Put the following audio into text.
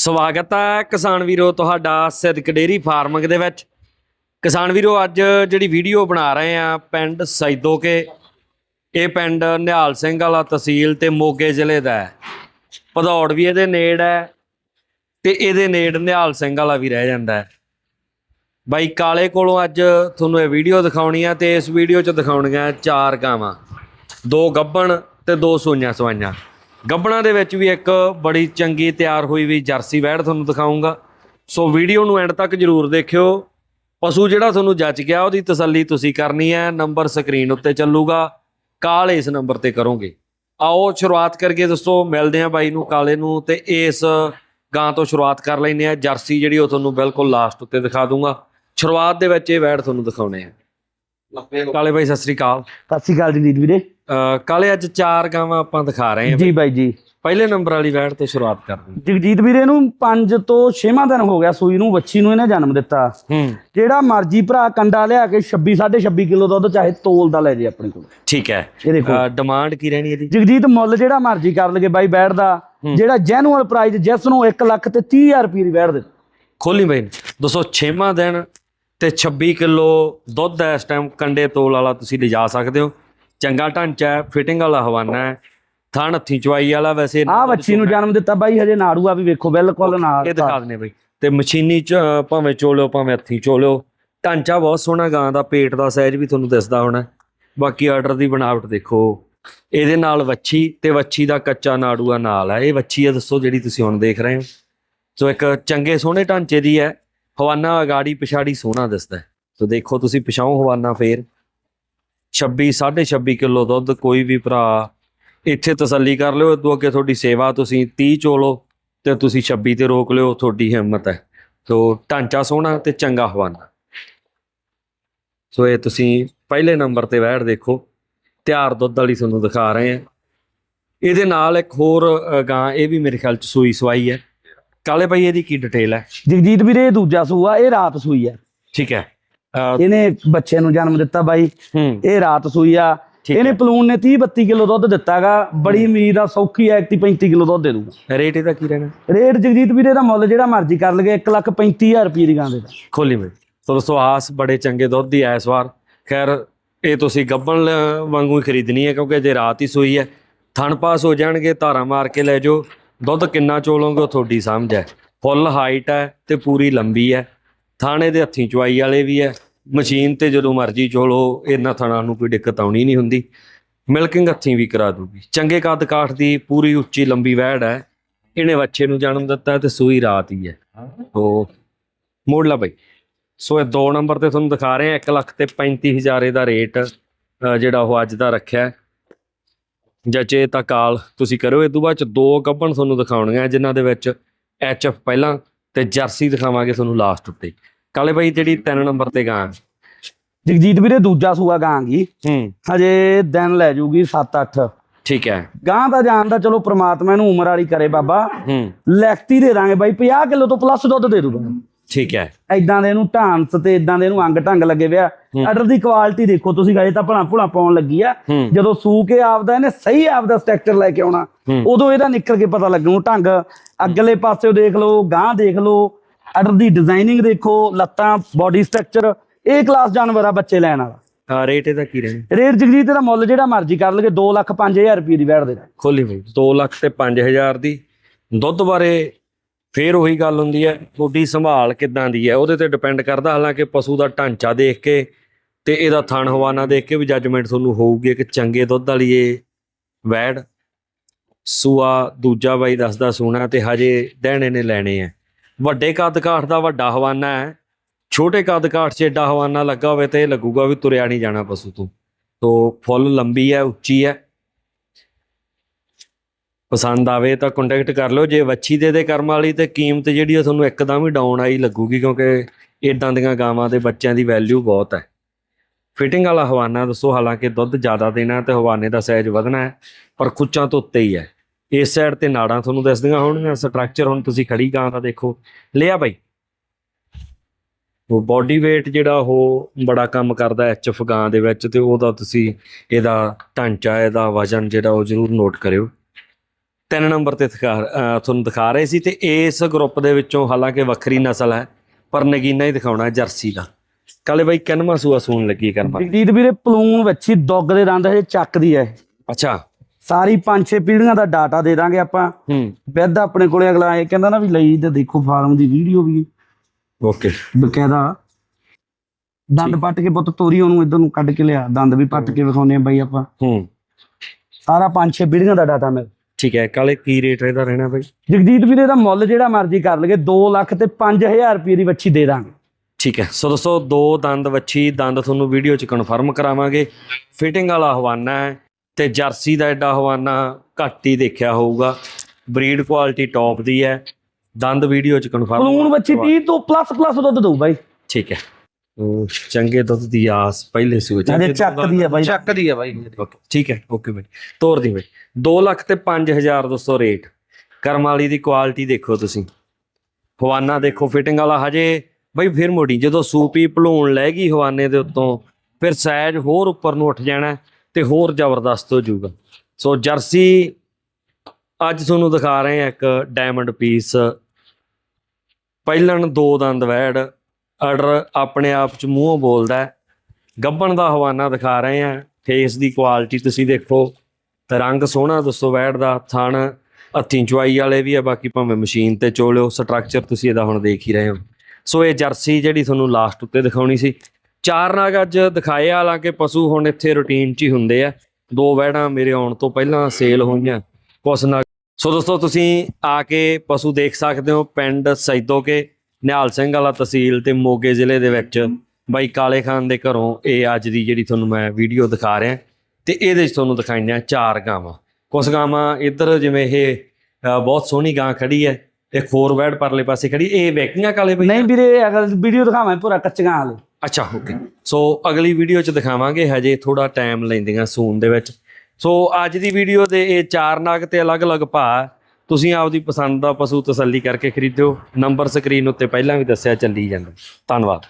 ਸਵਾਗਤ ਹੈ ਕਿਸਾਨ ਵੀਰੋ ਤੁਹਾਡਾ ਸਿੱਧਕ ਡੇਰੀ ਫਾਰਮਿੰਗ ਦੇ ਵਿੱਚ। ਕਿਸਾਨ ਵੀਰੋ, ਅੱਜ ਜਿਹੜੀ ਵੀਡੀਓ ਬਣਾ ਰਹੇ ਆ ਪਿੰਡ ਸੈਦੋਕੇ, ਇਹ ਪਿੰਡ ਨਿਹਾਲ ਸਿੰਘ ਵਾਲਾ ਤਹਿਸੀਲ ਤੇ ਮੋਗੇ ਜ਼ਿਲ੍ਹੇ ਦਾ ਹੈ। ਭਦੌੜ ਵੀ ਇਹਦੇ ਨੇੜ ਹੈ ਤੇ ਇਹਦੇ ਨੇੜ ਨਿਹਾਲ ਸਿੰਘ ਵਾਲਾ ਵੀ ਰਹਿ ਜਾਂਦਾ ਹੈ। ਬਾਈ, ਕਾਲੇ ਕੋਲੋਂ ਅੱਜ ਤੁਹਾਨੂੰ ਇਹ ਵੀਡੀਓ ਦਿਖਾਉਣੀ ਆ ਤੇ ਇਸ ਵੀਡੀਓ 'ਚ ਦਿਖਾਉਣੀਆਂ ਚਾਰ ਗਾਵਾਂ। ਦੋ ਗੱਬਣ ਤੇ ਦੋ ਸੂਈਆਂ ਸਵਾਈਆਂ। ਗੱਬਣਾ ਦੇ ਵਿੱਚ ਵੀ ਇੱਕ ਬੜੀ ਚੰਗੀ ਤਿਆਰ ਹੋਈ ਵੀ ਜਰਸੀ ਵੈੜ ਤੁਹਾਨੂੰ ਦਿਖਾਉਂਗਾ। ਸੋ ਵੀਡੀਓ ਨੂੰ ਐਂਡ ਤੱਕ ਜਰੂਰ ਦੇਖਿਓ। ਪਸ਼ੂ ਜਿਹੜਾ ਤੁਹਾਨੂੰ ਜੱਜ ਗਿਆ ਉਹਦੀ ਤਸੱਲੀ ਤੁਸੀਂ ਕਰਨੀ ਹੈ। ਨੰਬਰ ਸਕਰੀਨ ਉੱਤੇ ਚੱਲੂਗਾ। ਕਾਲ ਇਸ ਨੰਬਰ ਤੇ ਕਰੋਗੇ। ਆਓ ਸ਼ੁਰੂਆਤ ਕਰਕੇ ਦੋਸਤੋ। ਮਿਲਦੇ ਹਾਂ ਬਾਈ ਨੂੰ ਕਾਲੇ ਨੂੰ ਤੇ ਇਸ ਗਾਂ ਤੋਂ ਸ਼ੁਰੂਆਤ ਕਰ ਲੈਂਦੇ ਆ ਜਰਸੀ ਜਿਹੜੀ ਉਹ ਤੁਹਾਨੂੰ ਬਿਲਕੁਲ ਲਾਸਟ ਉੱਤੇ ਦਿਖਾ ਦੂੰਗਾ। ਸ਼ੁਰੂਆਤ ਦੇ ਵਿੱਚ ਇਹ ਵੈੜ ਤੁਹਾਨੂੰ ਦਿਖਾਉਣੇ ਆ। ਕਾਲੇ ਬਾਈ ਸਤਿ ਸ੍ਰੀ ਅਕਾਲ। ਸਤਿ ਸ਼੍ਰੀ ਅਕਾਲ ਜਗਦੀਤ ਵੀਰੇ। ਕਾਲੇ ਅੱਜ ਚਾਰ ਗਾਵਾਂ ਆਪਾਂ ਦਿਖਾ ਰਹੇ ਹਾਂ ਜੀ ਬਾਈ। ਜੀ। ਪਹਿਲੇ ਨੰਬਰ ਵਾਲੀ ਵੈੜ ਤੋਂ ਸ਼ੁਰੂਆਤ ਕਰਦੇ ਹਾਂ। ਜਗਜੀਤ ਵੀਰੇ ਨੂੰ 5 ਤੋਂ 6ਵਾਂ ਦਿਨ ਹੋ ਗਿਆ ਸੂਈ ਨੂੰ ਵੱਛੀ ਨੂੰ ਇਹਨੇ ਜਨਮ ਦਿੱਤਾ। ਹੂੰ। ਜਿਹੜਾ ਮਰਜ਼ੀ ਭਰਾ ਕੰਡਾ ਲਿਆ ਕੇ 26 26 ਕਿਲੋ ਦੁੱਧ ਚਾਹੇ ਤੋਲ ਦਾ ਲੈ ਜੇ ਆਪਣੇ ਕੋਲ। ਠੀਕ ਹੈ। ਇਹ ਦੇਖੋ। ਡਿਮਾਂਡ ਕੀ ਰਹਿਣੀ ਇਹਦੀ? ਜਗਜੀਤ ਮੁੱਲ ਜਿਹੜਾ ਮਰਜ਼ੀ ਕਰ ਲਗੇ ਬਾਈ ਬੈਠ ਦਾ ਜਿਹੜਾ ਜੈਨੂਅਲ ਪ੍ਰਾਈਸ ਜਿਸ ਨੂੰ 1 ਲੱਖ ਤੇ 30000 ਰੁਪਏ ਦੀ ਬੈਠ ਦੇ। ਖੋਲੀ ਬਾਈ। ਦੋਸਤੋ 6ਵਾਂ ਦਿਨ ਤੇ 26 ਕਿਲੋ ਦੁੱਧ ਹੈ ਇਸ ਟਾਈਮ ਕੰਡੇ ਤੋਲ ਵਾਲਾ ਤੁਸੀਂ ਲਿਜਾ ਸਕਦੇ ਹੋ। ਚੰਗਾ ਢਾਂਚਾ ਹੈ ਫਿਟਿੰਗ ਵਾਲਾ ਹਵਾਨਾ ਹੈ ਥਣ ਹੱਥੀ ਚਵਾਈ ਵਾਲਾ ਵੈਸੇ ਆਹ ਵੱਛੀ ਨੂੰ ਜਨਮ ਦਿੱਤਾ ਬਾਈ ਹਜੇ ਨਾੜੂ ਆ ਵੀ ਵੇਖੋ ਬਿਲਕੁਲ ਨਾਲ ਇਹ ਦਿਖਾ ਦਨੇ ਬਈ। ਤੇ ਮਸ਼ੀਨੀ ਚ ਭਾਵੇਂ ਚੋਲਿਓ ਭਾਵੇਂ ਹੱਥੀ ਚੋਲਿਓ ਢਾਂਚਾ ਬਹੁਤ ਸੋਹਣਾ ਗਾਂ ਦਾ ਪੇਟ ਦਾ ਸਾਈਜ਼ ਵੀ ਤੁਹਾਨੂੰ ਦਿਸਦਾ ਹੋਣਾ। ਬਾਕੀ ਆਰਡਰ ਦੀ ਬਣਾਵਟ ਦੇਖੋ। ਇਹਦੇ ਨਾਲ ਵੱਛੀ ਤੇ ਵੱਛੀ ਦਾ ਕੱਚਾ ਨਾੜੂਆ ਨਾਲ ਹੈ ਇਹ ਵੱਛੀ ਹੈ ਦੱਸੋ ਜਿਹੜੀ ਤੁਸੀਂ ਹੁਣ ਦੇਖ ਰਹੇ ਹੋ। ਸੋ ਇੱਕ ਚੰਗੇ ਸੋਹਣੇ ਢਾਂਚੇ ਦੀ ਹੈ। ਹਵਾਨਾ ਅਗਾੜੀ ਪਿਛਾੜੀ ਸੋਹਣਾ ਦਿਸਦਾ। ਸੋ ਦੇਖੋ ਤੁਸੀਂ ਪਿਛਾਓ ਹਵਾਨਾ ਫੇਰ। 26 26 ਕਿਲੋ ਦੁੱਧ ਕੋਈ ਵੀ ਭਰਾ ਇੱਥੇ ਤਸੱਲੀ ਕਰ ਲਿਓ ਇਦੋਂ ਅੱਗੇ ਤੁਹਾਡੀ ਸੇਵਾ ਤੁਸੀਂ 30 ਚੋਲੋ ਤੇ ਤੁਸੀਂ 26 ਤੇ ਰੋਕ ਲਿਓ ਤੁਹਾਡੀ ਹਿੰਮਤ ਹੈ। ਸੋ ਢਾਂਚਾ ਸੋਹਣਾ ਤੇ ਚੰਗਾ ਹਵਾਨਾ। ਸੋ ਇਹ ਤੁਸੀਂ ਪਹਿਲੇ ਨੰਬਰ ਤੇ ਵੈੜ ਦੇਖੋ ਤਿਆਰ ਦੁੱਧ ਵਾਲੀ ਤੁਹਾਨੂੰ ਦਿਖਾ ਰਹੇ ਆ ਇਹਦੇ ਨਾਲ ਇੱਕ ਹੋਰ ਗਾਂ ਇਹ ਵੀ ਮੇਰੇ ਖਿਆਲ ਚ ਸੂਈ ਸਵਾਈ ਹੈ। ਕਾਲੇ ਭਾਈ ਇਹਦੀ ਕੀ ਡਿਟੇਲ ਹੈ? ਜਗਜੀਤ ਵੀਰੇ ਇਹ ਦੂਜਾ ਸੂਆ ਇਹ ਰਾਤ ਸੂਈ ਆ ਠੀਕ ਹੈ। ਇਹਨੇ ਬੱਚੇ ਨੂੰ ਜਨਮ ਦਿੱਤਾ ਬਾਈ। ਇਹ ਰਾਤ ਸੂਈ ਆ। ਇਹਨੇ ਪਲੂਨ ਨੇ 30 32 ਕਿਲੋ ਦੁੱਧ ਦਿੱਤਾਗਾ। ਬੜੀ ਉਮੀਦ ਆ ਸੌਖੀ ਆ 31 35 ਕਿਲੋ ਦੁੱਧ ਦੇ ਦੂਗਾ। ਰੇਟ ਇਹਦਾ ਕੀ ਰਹਿਣਾ? ਰੇਟ ਜਗਜੀਤ ਵੀਰੇ ਦਾ ਮੁੱਲ ਜਿਹੜਾ ਮਰਜ਼ੀ ਕਰ ਲਗੇ 1 ਲੱਖ 35000 ਰੁਪਏ ਦੀ ਗਾਂ ਦੇ ਦਾ। ਖੋਲੀ ਬਈ ਸੋ ਦੋਸਤੋ ਆਸ ਬੜੇ ਚੰਗੇ ਦੁੱਧ ਦੀ ਐ ਇਸ ਵਾਰ। ਖੈਰ ਇਹ ਤੁਸੀਂ ਗੱਬਣ ਵਾਂਗੂ ਹੀ ਖਰੀਦਣੀ ਹੈ ਕਿਉਂਕਿ ਜੇ ਰਾਤ ਹੀ ਸੂਈ ਹੈ। ਥਣ ਪਾਸ ਹੋ ਜਾਣਗੇ ਧਾਰਾ ਮਾਰ ਕੇ ਲੈ ਜਾਓ। ਦੁੱਧ ਕਿੰਨਾ ਚੋਲੋਗੇ ਉਹ ਤੁਹਾਡੀ ਸਮਝ ਹੈ। ਫੁੱਲ ਹਾਈਟ ਹੈ ਤੇ ਪੂਰੀ ਲੰਬੀ ਹੈ। ਥਾਣੇ ਦੇ ਹੱਥੀਂ ਚਵਾਈ ਵਾਲੇ ਵੀ ਹੈ ਮਸ਼ੀਨ ਤੇ ਜਦੋਂ ਮਰਜ਼ੀ ਚੋਲੋ ਇਹਨਾਂ ਥਾਣਾ ਨੂੰ ਕੋਈ ਦਿੱਕਤ ਆਉਣੀ ਨਹੀਂ ਹੁੰਦੀ। ਮਿਲਕਿੰਗ ਹੱਥੀਂ ਵੀ ਕਰਾ ਦੂਗੀ। ਚੰਗੇ ਕੱਦ ਕਾਠ ਦੀ ਪੂਰੀ ਉੱਚੀ ਲੰਬੀ ਵਹਿੜ ਹੈ ਇਹਨੇ ਬੱਚੇ ਨੂੰ ਜਨਮ ਦਿੱਤਾ ਤੇ ਸੂਈ ਰਾਤ ਹੀ ਹੈ ਉਹ ਮੋੜ ਲਾ ਬਈ। ਸੋ ਇਹ ਦੋ ਨੰਬਰ ਤੇ ਤੁਹਾਨੂੰ ਦਿਖਾ ਰਹੇ ਆ 1 ਲੱਖ ਤੇ 35000 ਇਹਦਾ ਰੇਟ ਜਿਹੜਾ ਉਹ ਅੱਜ ਦਾ ਰੱਖਿਆ। ਜਚੇ ਤਾਂ ਕਾਲ ਤੁਸੀਂ ਕਰੋ, ਇਹ ਤੋਂ ਬਾਅਦ ਚ ਦੋ ਗੱਬਣ ਤੁਹਾਨੂੰ ਦਿਖਾਉਣੀਆਂ, ਜਿਨ੍ਹਾਂ ਦੇ ਵਿੱਚ ਐਚਐਫ ਪਹਿਲਾਂ ਤੇ ਜਰਸੀ ਦਿਖਾਵਾਂਗੇ ਤੁਹਾਨੂੰ ਲਾਸਟ ਉੱਤੇ। ਕਾਲੇ ਬਾਈ ਜਿਹੜੀ 3 ਨੰਬਰ ਤੇ ਗਾਂ। ਜਗਜੀਤ ਵੀਰੇ ਦੂਜਾ ਸੂਆ ਗਾਂ ਗੀ। ਹੂੰ। ਹਜੇ ਦਿਨ ਲੈ ਜੂਗੀ 7-8 ਠੀਕ ਹੈ। ਗਾਂ ਤਾਂ ਜਾਣਦਾ ਚਲੋ ਪ੍ਰਮਾਤਮਾ ਇਹਨੂੰ ਉਮਰ ਵਾਲੀ ਕਰੇ ਬਾਬਾ। ਹੂੰ। ਲੈਕਤੀ ਦੇ ਦਾਂਗੇ ਬਾਈ 50 ਕਿਲੋ ਤੋਂ ਪਲੱਸ ਦੁੱਧ ਦੇ ਦੂਗਾ। ਠੀਕ ਹੈ। ਐਦਾਂ ਦੇ ਇਹਨੂੰ ਢਾਂਸ ਤੇ ਐਦਾਂ ਦੇ ਇਹਨੂੰ ਅੰਗ ਢੰਗ ਲੱਗੇ ਵਿਆ ਹੂੰ। ਆਰਡਰ ਦੀ ਕੁਆਲਿਟੀ ਦੇਖੋ ਤੁਸੀਂ ਗਾਏ ਤਾਂ ਭਲਾ ਭੁਲਾ ਪਾਉਣ ਲੱਗੀ ਆ। ਜਦੋਂ ਸੂ ਕੇ ਆਪਦਾ ਇਹਨੇ ਸਹੀ ਆਪਦਾ ਸਟਰਕਚਰ ਲੈ ਕੇ ਆਉਣਾ। ਉਦੋਂ ਇਹਦਾ ਨਿਕਲ ਕੇ ਪਤਾ ਲੱਗੂ ਢੰਗ। ਅਗਲੇ ਪਾਸਿਓ ਦੇਖ ਲਓ ਗਾਂ ਦੇਖ ਲਓ ਆਰਡਰ ਦੀ ਡਿਜ਼ਾਈਨਿੰਗ ਦੇਖੋ ਲੱਤਾਂ ਬਾਡੀ ਸਟਰਕਚਰ ਇਹ ਕਲਾਸ ਜਾਨਵਰ ਆ ਬੱਚੇ ਲੈਣ ਵਾਲਾ। ਆ ਰੇਟ ਇਹਦਾ ਕੀ ਰਹਿਣਾ ਰੇਟ ਜਗਜੀਤ ਦਾ ਮੁੱਲ ਜਿਹੜਾ ਮਰਜ਼ੀ ਕਰ ਲਗੇ 2 ਲੱਖ 5000 ਰੁਪਏ ਦੀ ਵੈਟ ਦੇ। ਖੋਲੀ ਬਈ 2 ਲੱਖ ਤੇ 5000 ਦੀ। ਦੁੱਧ ਬਾਰੇ ਫੇਰ ਉਹੀ ਗੱਲ ਹੁੰਦੀ ਹੈ ਤੁਹਾਡੀ ਸੰਭਾਲ ਕਿੱਦਾਂ ਦੀ ਹੈ? ਉਹਦੇ ਤੇ ਡਿਪੈਂਡ ਕਰਦਾ ਹਾਲਾਂਕਿ ਪਸ਼ੂ ਦਾ ਢਾਂਚਾ ਦੇਖ ਕੇ ਤੇ ਇਹਦਾ ਥਣ ਹਵਾਨਾ ਦੇਖ ਕੇ ਵੀ ਜੱਜਮੈਂਟ ਤੁਹਾਨੂੰ ਹੋਊਗੀ ਕਿ ਚੰਗੇ ਦੁੱਧ ਵਾਲੀ ਇਹ ਵੈੜ। ਸੂਆ ਦੂਜਾ ਬਾਈ ਦੱਸਦਾ ਸੋਨਾ ਤੇ ਹਜੇ ਦੇਣੇ ਨੇ ਲੈਣੇ ਆ। ਵੱਡੇ ਕੱਦ ਕਾਠ ਦਾ ਵੱਡਾ ਹਵਾਨਾ ਹੈ, ਛੋਟੇ ਕੱਦ ਕਾਠ 'ਚ ਏਡਾ ਹਵਾਨਾ ਲੱਗਾ ਹੋਵੇ ਤੇ ਇਹ ਲੱਗੂਗਾ ਵੀ ਤੁਰਿਆ ਨਹੀਂ ਜਾਣਾ ਪਸ਼ੂ ਤੋਂ। ਤੋ ਫੁੱਲ ਲੰਬੀ ਹੈ, ਉੱਚੀ ਹੈ। ਪਸੰਦ ਆਵੇ ਤਾਂ ਕੰਟੈਕਟ ਕਰ ਲਿਓ, ਜੇ ਵੱਛੀ ਦੇ ਦੇ ਕਰਮ ਵਾਲੀ ਤੇ ਕੀਮਤ ਜਿਹੜੀ ਉਹ ਤੁਹਾਨੂੰ ਇੱਕਦਮ ਹੀ ਡਾਊਨ ਆਈ ਲੱਗੂਗੀ ਕਿਉਂਕਿ ਇਦਾਂ ਦੀਆਂ ਗਾਵਾਂ ਦੇ ਬੱਚਿਆਂ ਦੀ ਵੈਲਿਊ ਬਹੁਤ ਹੈ। ਫਿਟਿੰਗ ਵਾਲਾ ਹਵਾਨਾ ਦੱਸੋ, ਹਾਲਾਂਕਿ ਦੁੱਧ ਜ਼ਿਆਦਾ ਦੇਣਾ ਤੇ ਹਵਾਨੇ ਦਾ ਸਾਈਜ਼ ਵਧਣਾ ਹੈ, ਪਰ ਖੁੱਚਾਂ ਤੋਂ ਉੱਤੇ ਹੀ ਹੈ। ਇਸ ਸਾਈਡ ਤੇ ਨਾੜਾਂ ਤੁਹਾਨੂੰ ਦਿਸਦੀਆਂ ਹੋਣਗੀਆਂ ਸਟਰਕਚਰ ਹੁਣ ਤੁਸੀਂ ਖੜੀ ਗਾਂ ਦਾ ਦੇਖੋ। ਲਿਆ ਬਾਈ। ਉਹ ਬਾਡੀ weight ਜਿਹੜਾ ਉਹ ਬੜਾ ਕੰਮ ਕਰਦਾ ਐਚਐਫ ਗਾਂ ਦੇ ਵਿੱਚ ਤੇ ਉਹਦਾ ਤੁਸੀਂ ਇਹਦਾ ਢਾਂਚਾ ਇਹਦਾ ਵਜ਼ਨ ਜਿਹੜਾ ਉਹ ਜ਼ਰੂਰ ਨੋਟ ਕਰਿਓ। ਤਿੰਨ ਨੰਬਰ ਤੇ ਤੁਹਾਨੂੰ ਦਿਖਾ ਰਹੇ ਸੀ ਤੇ ਇਸ ਗਰੁੱਪ ਦੇ ਵਿੱਚੋਂ ਹਾਲਾਂਕਿ ਵੱਖਰੀ ਨਸਲ ਹੈ ਪਰ ਨਗੀਨਾ ਹੀ ਦਿਖਾਉਣਾ ਜਰਸੀ ਦਾ। ਕਾਲੇ ਬਾਈ ਕਿੰਨਵਾਂ ਸੂਆ ਸੂਣ ਲੱਗੀ ਕਰਮਾ। ਜਗਦੀਤ ਵੀਰੇ ਪਲੂਨ ਵੱਛੀ ਦੁੱਗ ਦੇ ਦੰਦ ਹਜੇ ਚੱਕਦੀ ਹੈ। ਅੱਛਾ। ਸਾਰੀ ਪੰਜ ਛੇ ਪੀੜ੍ਹੀਆਂ ਦਾ ਡਾਟਾ ਦੇ ਦਾਂਗੇ ਆਪਾਂ। ਹੂੰ। ਵਿਦ ਆਪਣੇ ਕੋਲੇ ਅਗਲਾ ਇਹ ਕਹਿੰਦਾ ਨਾ ਵੀ ਲਈ ਤੇ ਦੇਖੋ ਫਾਰਮ ਦੀ ਵੀਡੀਓ ਵੀ। ਓਕੇ। ਬਕਾਇਦਾ ਦੰਦ ਪੱਟ ਕੇ ਪੁੱਤ ਤੋਰੀ ਉਹਨੂੰ ਇਧਰ ਨੂੰ ਕੱਢ ਕੇ ਲਿਆ। ਦੰਦ ਵੀ ਪੱਟ ਕੇ ਵਿਖਾਉਨੇ ਆ ਬਾਈ ਆਪਾਂ। ਹੂੰ। ਸਾਰਾ ਪੰਜ ਛੇ ਪੀੜ੍ਹੀਆਂ ਦਾ ਡਾਟਾ ਮਿਲ। ਠੀਕ ਹੈ ਕਾਲੇ ਕੀ ਰੇਟ ਇਹਦਾ ਰਹਿਣਾ ਬਾਈ? ਜਗਦੀਤ ਵੀਰੇ ਦਾ ਮੁੱਲ ਜਿਹੜਾ ਮਰਜ਼ੀ ਕਰ ਲਗੇ 2 ਲੱਖ ਤੇ 5000 ਰੁਪਏ ਦੀ ਵੱਛੀ ਦੇ ਦਾਂਗੇ। ਠੀਕ ਹੈ ਸੋ ਦੋਸਤੋ ਦੋ ਦੰਦ ਵੱਛੀ ਦੰਦ ਤੁਹਾਨੂੰ ਵੀਡੀਓ 'ਚ ਕਨਫਰਮ ਕਰਾਵਾਂਗੇ। ਫਿਟਿੰਗ ਵਾਲਾ ਹਵਾਨਾ ਹੈ। ਤੇ ਜਰਸੀ ਦਾ ਐਡਾ ਹਵਾਨਾ ਘੱਟ ਹੀ ਦੇਖਿਆ ਹੋਊਗਾ। ਬਰੀਡ ਕੁਆਲਿਟੀ ਟੌਪ ਦੀ ਹੈ। ਦੰਦ ਵੀਡੀਓ 'ਚ ਕਨਫਰਮ ਪਲੂਨ ਵੱਛੀ 30 ਤੋਂ ਪਲੱਸ ਪਲੱਸ ਦੁੱਧ ਦਊ ਬਾਈ। ਠੀਕ ਹੈ। ਚੰਗੇ ਦੁੱਧ ਦੀ ਆਸ ਪਹਿਲੇ ਸੂਏ ਚ ਹਜੇ ਚੱਕਦੀ ਆ ਬਾਈ। ਚੱਕਦੀ ਆ ਬਾਈ। ਓਕੇ ਠੀਕ ਹੈ। Okay bye. ਤੋਰ ਦੀ ਬਾਈ। 2 ਲੱਖ ਤੇ 5000 ਦੋਸਤੋ ਰੇਟ। ਕਰਮ ਵਾਲੀ ਦੀ ਕੁਆਲਿਟੀ ਦੇਖੋ ਤੁਸੀਂ। ਹਵਾਨਾ ਦੇਖੋ ਫਿਟਿੰਗ ਵਾਲਾ ਹਜੇ। ਬਈ ਫਿਰ ਮੋੜੀ ਜਦੋਂ ਸੂਪੀ ਭਲੂਣ ਲੈ ਗਈ ਹਵਾਨੇ ਦੇ ਉੱਤੋਂ ਫਿਰ ਸਾਈਜ਼ ਹੋਰ ਉੱਪਰ ਨੂੰ ਉੱਠ ਜਾਣਾ। ਤੇ ਹੋਰ ਜ਼ਬਰਦਸਤ ਹੋ ਜਾਊਗਾ। ਸੋ ਜਰਸੀ ਅੱਜ ਤੁਹਾਨੂੰ ਦਿਖਾ ਰਹੇ ਹਾਂ ਇੱਕ ਡਾਇਮੰਡ ਪੀਸ ਪਹਿਲਣ ਦੋ ਦੰਦ ਵੈੜ ਆਰਡਰ ਆਪਣੇ ਆਪ ਚ ਮੂੰਹੋਂ ਬੋਲਦਾ ਹੈ। ਗੱਬਣ ਦਾ ਹਵਾਨਾ ਦਿਖਾ ਰਹੇ ਹਾਂ। ਫੇਸ ਦੀ ਕੁਆਲਿਟੀ ਤੁਸੀਂ ਦੇਖੋ। ਤੇ ਰੰਗ ਸੋਹਣਾ, ਦੱਸੋ ਵੈੜ ਦਾ ਥਣ। ਹੱਥੀਂ ਚੁਆਈ ਵਾਲੇ ਵੀ ਆ, ਬਾਕੀ ਭਾਵੇਂ ਮਸ਼ੀਨ ਤੇ ਚੋਲਿਓ ਸਟਰਕਚਰ ਤੁਸੀਂ ਇਹਦਾ ਹੁਣ ਦੇਖ ਹੀ ਰਹੇ ਹੋ। ਸੋ ਇਹ ਜਰਸੀ ਜਿਹੜੀ ਤੁਹਾਨੂੰ ਲਾਸਟ ਉੱਤੇ ਦਿਖਾਉਣੀ ਸੀ। ਚਾਰ ਨਾਗ ਅੱਜ ਦਿਖਾਏ, ਹਾਲਾਂਕਿ ਪਸ਼ੂ ਹੁਣ ਇੱਥੇ ਰੁਟੀਨ 'ਚ ਹੀ ਹੁੰਦੇ ਆ। ਦੋ ਵੈੜਾਂ ਮੇਰੇ ਆਉਣ ਤੋਂ ਪਹਿਲਾਂ ਸੇਲ ਹੋਈਆਂ ਕੁਛ ਨਾਗ। ਸੋ ਦੋਸਤੋ, ਤੁਸੀਂ ਆ ਕੇ ਪਸ਼ੂ ਦੇਖ ਸਕਦੇ ਹੋ, ਪਿੰਡ ਸੈਦੋ ਕੇ ਨਿਹਾਲ ਸਿੰਘ ਵਾਲਾ ਤਹਿਸੀਲ ਤੇ ਮੋਗੇ ਜ਼ਿਲ੍ਹੇ ਦੇ ਵਿੱਚ। ਬਾਈ ਕਾਲੇ ਖਾਨ ਦੇ ਘਰੋਂ ਇਹ ਅੱਜ ਦੀ ਜਿਹੜੀ ਤੁਹਾਨੂੰ ਮੈਂ ਵੀਡੀਓ ਦਿਖਾ ਰਿਹਾ, ਤੇ ਇਹਦੇ ਵਿੱਚ ਤੁਹਾਨੂੰ ਦਿਖਾਈਆਂ ਚਾਰ ਗਾਵਾਂ। ਕੁਝ ਗਾਵਾਂ ਇੱਧਰ ਜਿਵੇਂ ਇਹ ਬਹੁਤ ਸੋਹਣੀ ਗਾਂ ਖੜੀ ਹੈ, ਇੱਕ ਖੋਰ ਵੈੜ ਪਰਲੇ ਪਾਸੇ ਖੜੀ, ਇਹ ਵੈਕੀਆਂ ਕਾਲੇ ਬਈ? ਨਹੀਂ ਵੀਰੇ, ਅਗਰ ਵੀਡੀਓ ਦਿਖਾਵਾਂ ਪੂਰਾ ਕੱਚੀਆਂ ਵਾਲੇ। ਅੱਛਾ ਓਕੇ ਸੋ ਅਗਲੀ ਵੀਡੀਓ ਚ ਦਿਖਾਵਾਂਗੇ, ਹਜੇ ਥੋੜਾ ਟਾਈਮ ਲੈਂਦੀਆਂ ਸੂਨ ਦੇ ਵਿੱਚ। ਸੋ ਅੱਜ ਦੀ ਵੀਡੀਓ ਦੇ ਇਹ ਚਾਰ ਨਾਗ ਤੇ ਅਲੱਗ-ਅਲੱਗ ਭਾਅ, ਤੁਸੀਂ ਆਪਦੀ ਪਸੰਦ ਦਾ ਪਸ਼ੂ ਤਸੱਲੀ ਕਰਕੇ ਖਰੀਦਿਓ। ਨੰਬਰ ਸਕਰੀਨ ਉੱਤੇ ਪਹਿਲਾਂ ਵੀ ਦੱਸਿਆ ਚੱਲੀ ਜਾਂਦਾ। ਧੰਨਵਾਦ।